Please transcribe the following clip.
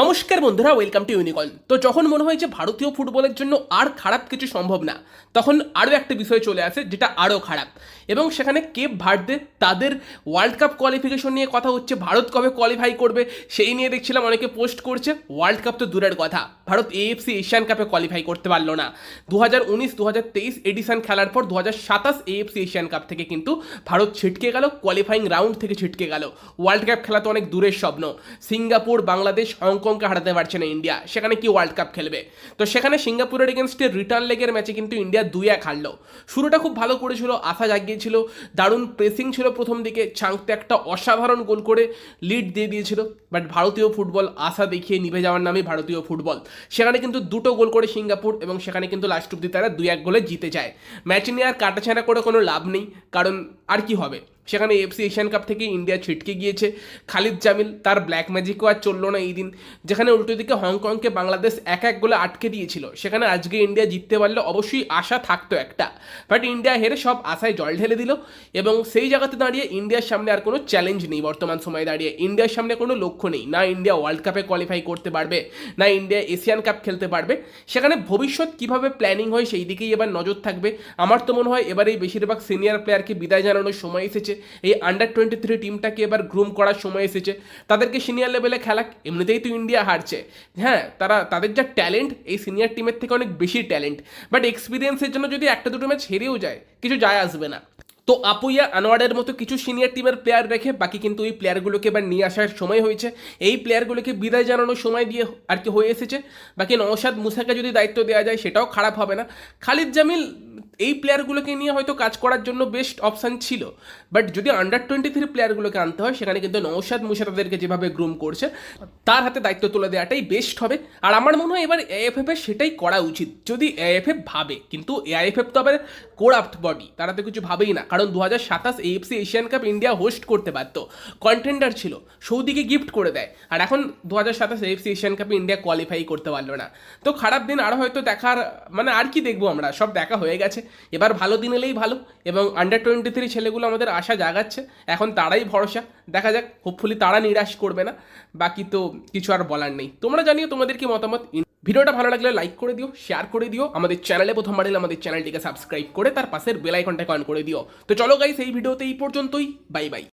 নমস্কার বন্ধুরা welcome to unicorn তো যখন মনে হয় যে ভারতীয় ফুটবলের জন্য আর খারাপ কিছু সম্ভব না, তখন আরও একটা বিষয় চলে আসে, যেটা আরও খারাপ। এবং সেখানে কেপ ভার্দে তাদের ওয়ার্ল্ড কাপ কোয়ালিফিকেশন নিয়ে কথা হচ্ছে, ভারত কবে কোয়ালিফাই করবে, সেই নিয়ে দেখছিলাম অনেকে পোস্ট করছে ওয়ার্ল্ড কাপ তো দূরের কথা, ভারত এএফসি এশিয়ান কাপে কোয়ালিফাই করতে পারল না। দু হাজার উনিশ দু হাজার তেইশ এডিশন খেলার পর দু হাজার সাতাশ এএফসি এশিয়ান কাপ থেকে কিন্তু ভারত ছিটকে গেল কোয়ালিফাইং রাউন্ড থেকে ছিটকে গেল। ওয়ার্ল্ড কাপ খেলা তো অনেক দূরের স্বপ্ন। সিঙ্গাপুর, বাংলাদেশ হংকংকে হারাতে পারছে না ইন্ডিয়া। সেখানে কি ওয়ার্ল্ড কাপ খেলবে? তো সেখানে সিঙ্গাপুরের এগেনস্টে রিটার্ন লেগের ম্যাচে কিন্তু ইন্ডিয়া দুই এক হারলো। শুরুটা খুব ভালো করেছিল, আশা জাগিয়েছিল, দারুণ প্রেসিং ছিল প্রথম দিকে। চাংতে একটা অসাধারণ গোল করে লিড দিয়ে দিয়েছিল বাট ভারতীয় ফুটবল আশা দেখিয়ে নিভে যাওয়ার নামে ভারতীয় ফুটবল সেখানে কিন্তু দুটো গোল করে সিঙ্গাপুর এবং সেখানে কিন্তু লাস্ট অব্দি তারা দুই এক গোলে জিতে যায়। ম্যাচ নিয়ে আর কাটাছাড়া করে কোনো লাভ নেই, কারণ আর কি হবে? সেখানে এফসি এশিয়ান কাপ থেকে ইন্ডিয়া ছিটকে গিয়েছে। খালিদ জামিল, তার ব্ল্যাক ম্যাজিকও আর চলল না এই দিন। যেখানে উল্টো দিকে হংকংকে বাংলাদেশ এক এক গোলে আটকে দিয়েছিল। সেখানে আজকে ইন্ডিয়া জিততে পারলে অবশ্যই আশা থাকতো একটা। বাট ইন্ডিয়া হেরে সব আশায় জল ঢেলে দিল এবং সেই জায়গাতে দাঁড়িয়ে ইন্ডিয়ার সামনে আর কোনো চ্যালেঞ্জ নেই বর্তমান সময়ে দাঁড়িয়ে। ইন্ডিয়ার সামনে কোনো লক্ষ্য নেই। না ইন্ডিয়া ওয়ার্ল্ড কাপে কোয়ালিফাই করতে পারবে, না ইন্ডিয়া এশিয়ান কাপ খেলতে পারবে। সেখানে ভবিষ্যৎ কীভাবে প্ল্যানিং হয় সেই দিকেই এবার নজর থাকবে। আমার তো মনে হয় এবার এই বেশিরভাগ সিনিয়র প্লেয়ারকে বিদায় জানানোর সময় এসেছে। এই আন্ডার টোয়েন্টি থ্রি টিমটাকে এবার গ্রুম করার সময় এসেছে। তাদেরকে সিনিয়র লেভেলে খেলা এমনিতেই তো ইন্ডিয়া হারছে। হ্যাঁ তারা, তাদের যা ট্যালেন্ট এই সিনিয়র টিমের থেকে অনেক বেশি ট্যালেন্ট বাট এক্সপিরিয়েন্সের জন্য যদি একটা দুটো ম্যাচ হেরেও যায়, কিছু যায় আসবে না। তো আপুইয়া, আনোয়ারের মতো কিছু সিনিয়র টিমের প্লেয়ার রেখে বাকি কিন্তু এই প্লেয়ারগুলোকে এবার নিয়ে আসার সময় হয়েছে। এই প্লেয়ারগুলোকে বিদায় জানানোর সময় দিয়ে আর কি হয়ে এসেছে। বাকি নওশাদ মুসাকে যদি দায়িত্ব দেওয়া যায়, সেটাও খারাপ হবে না। খালিদ জামিল এই প্লেয়ারগুলোকে নিয়ে হয়তো কাজ করার জন্য বেস্ট অপশান ছিল। বাট যদি আন্ডার টোয়েন্টি থ্রি প্লেয়ারগুলোকে আনতে হয়, সেখানে কিন্তু নৌশাদ মুসা তাদেরকে যেভাবে গ্রুম করছে, তার হাতে দায়িত্ব তুলে দেওয়াটাই বেস্ট হবে। আর আমার মনে হয় এবার এএফএফ এর সেটাই করা উচিত। যদি এএফএফ ভাবে, কিন্তু এআইএফএফ তো আবার কোরাপ্ট বডি তারা তো কিছু ভাবেই না। কারণ দু হাজার সাতাশ AFC Asian cup India host করতে পারতো কন্টেন্ডার ছিল, সৌদিকে গিফট করে দেয়। আর এখন দু হাজার সাতাশ এএফসি এশিয়ান কাপে ইন্ডিয়া কোয়ালিফাই করতে পারল না। তো খারাপ দিন আরও হয়তো দেখার মানে আর কি দেখব আমরা? সব দেখা হয়ে গেছে। এবার ভালো দিন এলেই ভালো এবং আন্ডার টোয়েন্টি থ্রি ছেলেগুলো আমাদের আশা জাগাচ্ছে। এখন তারাই ভরসা। দেখা যাক হোপফুলি তারা নিরাশ করবে না। বাকি তো কিছু আর বলার নেই। তোমরা জানিও তোমাদের কি মতামত। ভিডিওটা ভালো লাগলে লাইক করে দিও শেয়ার করে দিও। আমাদের চ্যানেলে প্রথমবার এলে আমাদের চ্যানেলটিকে সাবস্ক্রাইব করে তার পাশের বেল আইকনটাকে অন করে দিও। তো চলো গাইস এই ভিডিওতে এই পর্যন্তই। Bye bye